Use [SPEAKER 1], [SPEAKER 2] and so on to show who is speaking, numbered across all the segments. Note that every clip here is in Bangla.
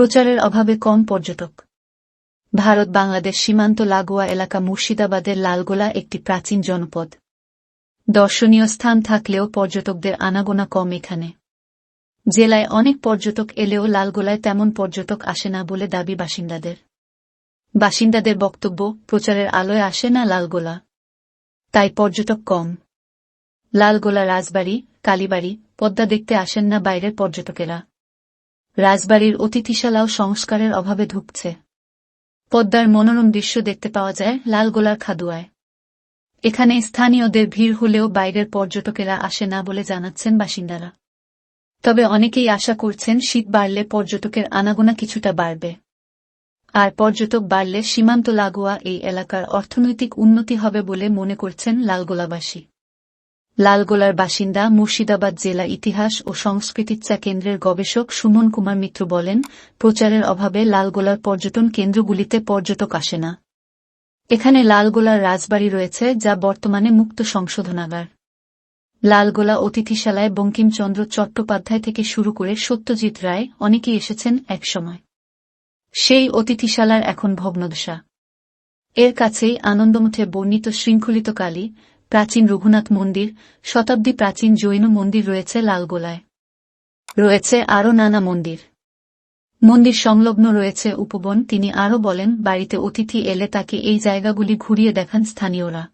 [SPEAKER 1] প্রচারের অভাবে কম পর্যটক। ভারত বাংলাদেশ সীমান্ত লাগোয়া এলাকা মুর্শিদাবাদের লালগোলা একটি প্রাচীন জনপদ। দর্শনীয় স্থান থাকলেও পর্যটকদের আনাগোনা কম এখানে। জেলায় অনেক পর্যটক এলেও লালগোলায় তেমন পর্যটক আসে না বলে দাবি বাসিন্দাদের। বাসিন্দাদের বক্তব্য, প্রচারের আলোয় আসে না লালগোলা। তাই পর্যটক কম। লালগোলা, রাজবাড়ি, কালীবাড়ি, পদ্মা দেখতে আসেন না বাইরের পর্যটকেরা। রাজবাড়ির অতিথিশালাও সংস্কারের অভাবে ধুঁকছে। পদ্মার মনোরম দৃশ্য দেখতে পাওয়া যায় লালগোলার খাদুয়ায়। এখানে স্থানীয়দের ভিড় হলেও বাইরের পর্যটকেরা আসে না বলে জানাচ্ছেন বাসিন্দারা। তবে অনেকেই আশা করছেন শীত বাড়লে পর্যটকের আনাগোনা কিছুটা বাড়বে। আর পর্যটক বাড়লে সীমান্ত লাগোয়া এই এলাকার অর্থনৈতিক উন্নতি হবে বলে মনে করছেন লালগোলাবাসী। লালগোলার বাসিন্দা মুর্শিদাবাদ জেলা ইতিহাস ও সংস্কৃতিচ্ছা কেন্দ্রের গবেষক সুমন কুমার মিত্র বলেন, প্রচারের অভাবে লালগোলার পর্যটন কেন্দ্রগুলিতে পর্যটক আসে না। এখানে লালগোলার রাজবাড়ি রয়েছে, যা বর্তমানে মুক্ত সংশোধনাগার। লালগোলা অতিথিশালায় বঙ্কিমচন্দ্র চট্টোপাধ্যায় থেকে শুরু করে সত্যজিৎ রায় অনেকেই এসেছেন একসময়। সেই অতিথিশালার এখন ভগ্নদশা। এর কাছেই আনন্দমঠে বর্ণিত শৃঙ্খলিত কালী প্রাচীন রঘুনাথ মন্দির, শতাব্দী প্রাচীন জৈন মন্দির রয়েছে লালগোলায়। রয়েছে আরও নানা মন্দির। মন্দির সংলগ্ন রয়েছে উপবন, তিনি আরও বলেন, বাড়িতে অতিথি এলে তাকে এই জায়গাগুলি ঘুরিয়ে দেখান স্থানীয়রা।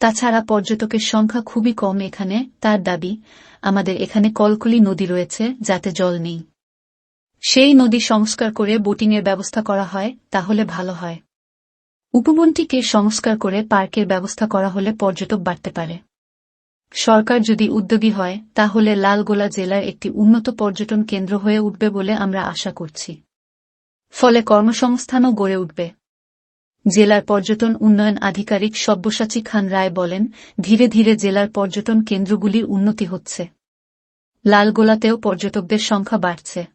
[SPEAKER 1] তাছাড়া পর্যটকের সংখ্যা খুবই কম এখানে, তার দাবি, আমাদের এখানে কলকলি নদী রয়েছে, যাতে জল নেই। সেই নদী সংস্কার করে বোটিংয়ের ব্যবস্থা করা হয়, তাহলে ভালো হয়। উপবনটিকে সংস্কার করে পার্কের ব্যবস্থা করা হলে পর্যটক বাড়তে পারে। সরকার যদি উদ্যোগী হয়, তাহলে লালগোলা জেলার একটি উন্নত পর্যটন কেন্দ্র হয়ে উঠবে বলে আমরা আশা করছি। ফলে কর্মসংস্থানও গড়ে উঠবে। জেলার পর্যটন উন্নয়ন আধিকারিক সব্যসাচী খান রায় বলেন, ধীরে ধীরে জেলার পর্যটন কেন্দ্রগুলির উন্নতি হচ্ছে। লালগোলাতেও পর্যটকদের সংখ্যা বাড়ছে।